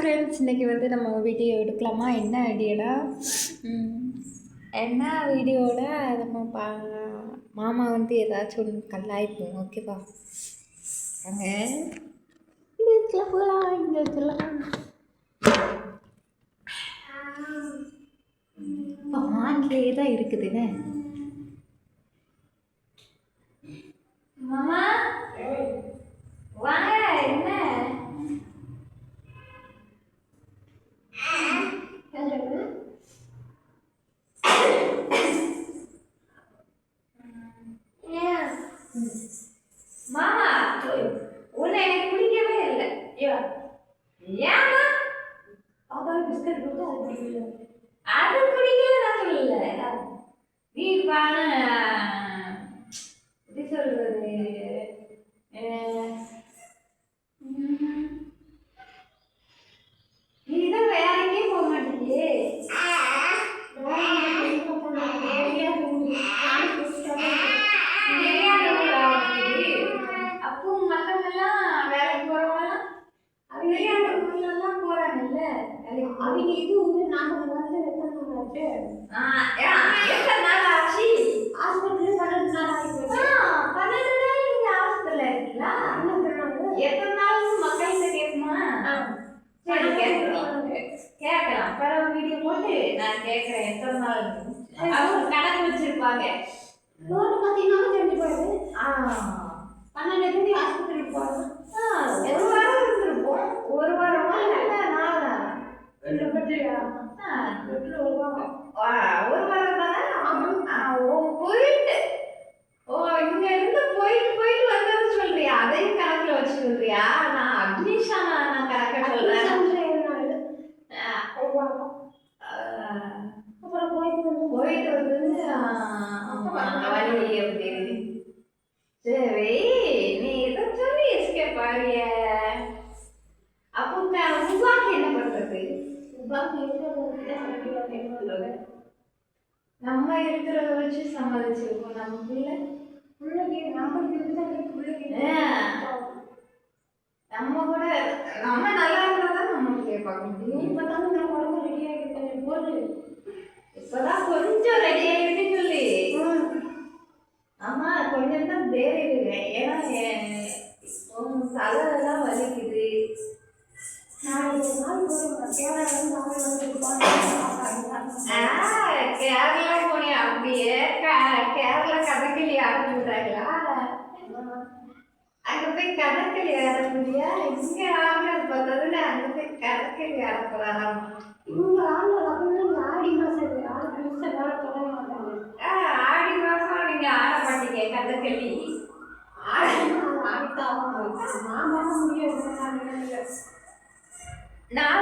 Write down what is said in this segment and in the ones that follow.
Friends இன்றைக்கி வந்து நம்ம வீடியோ எடுக்கலாமா? என்ன ஐடியாடா என்ன வீடியோவில் நம்ம பா மாமா வந்து ஏதாச்சும் ஒன்று கல்லாய்ப்போம் ஓகேவா அங்க. இங்கே போகலாம் இங்கே இப்போ ஆன்லேயே தான் இருக்குதுன்னு மாமா மாமா உன்னை எனக்கு பிடிக்கவே இல்லை. ஏமா அதான் பிஸ்கட் போட்டு அது பிடிக்கல. அது பிடிக்கல நான் சொல்லல நீ பான இது வந்து நாம வந்து எத்தனை நாள் ஆச்சு ஆ, எத்தனை நாள் ஆச்சு? ஹாஸ்பிட்டல் பன்னெண்டு நாள் ஆகி பன்னெண்டு நாள் நீங்க இருக்கீங்களா? நாள் எத்தனை நாள்னு மக்கள்கிட்ட கேட்குமா? சரி, கேட்கலாம். கேட்கலாம். பரவ வீடியோ போட்டு நான் கேட்கிறேன் எத்தனை நாள் அவங்க கணக்கு வச்சிருப்பாங்க நோட்டு பார்த்தீங்கன்னா தெரிஞ்சு போயிடுது ஆ, பன்னெண்டு தேதி ஹாஸ்பிட்டலுக்கு போகிறோம் ஆ, ஒரு வாரம் இருந்திருப்போம் ஒரு வாரமா இல்ல நாளா ரெண்டு பெட்லையா ஆ, பெட்ல ஒரு வாரம் ஆ, ஒரு வாரம் தானே? போயிட்டு. ஓ இங்க இருந்து போயிட்டு போயிட்டு வந்தது சொல்றியா? அதையும் கணக்குல வச்சு சொல்றியா நான் அக்னிஷா நான் கணக்க சொல்றேன் அப்புறம் போயிட்டு வந்து போயிட்டு வந்தது வலி அப்படி சரி நீ இதை சொல்லி எஸ்கேப் ஆகிய நம்ம இருக்கிறத வச்சு சமாளிச்சிருக்கோம் நம்ம பிள்ளை பிள்ளைக்கு நம்ம இருந்தால் பிள்ளைக்கு. நம்ம கூட நம்ம நல்லா இருந்தா நம்ம பிள்ளைய பார்க்க முடியும். இப்போ தானே நான் உடம்பு ரெடி ஆகிட்டேன் போது இப்பதான் கொஞ்சம் ரெடி ஆகிட்டு சொல்லி. ஆமா கொஞ்சம் தான் தேறி இருக்கேன் ஏன்னா தலையெல்லாம் வலிக்குது. நாளைக்கு ஒரு நாள் போதும் கேரளா வந்து அவன் வந்து இருப்பாங்க ஆ, கேரளா போனி அப்படியே க- கேரளா கதகளி ஆட விடுறாங்களா அங்க போய் கதகளி ஆட முடியா இங்க ஆடுறது பார்த்ததுல அங்க போய் கதகளி ஆட போறாராம் இவங்க அப்படின்னு ஆடி மாசம் ஆறு நிமிஷம் வேலை தொடங்க மாட்டாங்க. ஆ, ஆடி மாசம் நீங்க ஆட மாட்டீங்க ஆடித்தான் நான்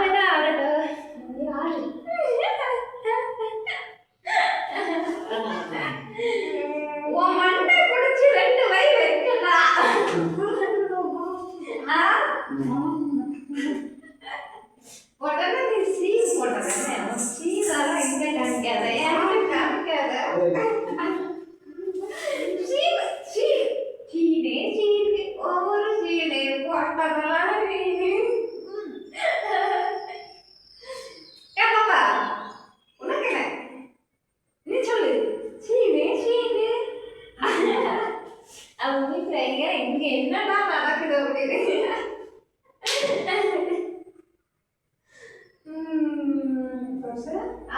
என்னடா நடக்குது அப்படின்னு.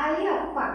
ஐயோ அப்பா.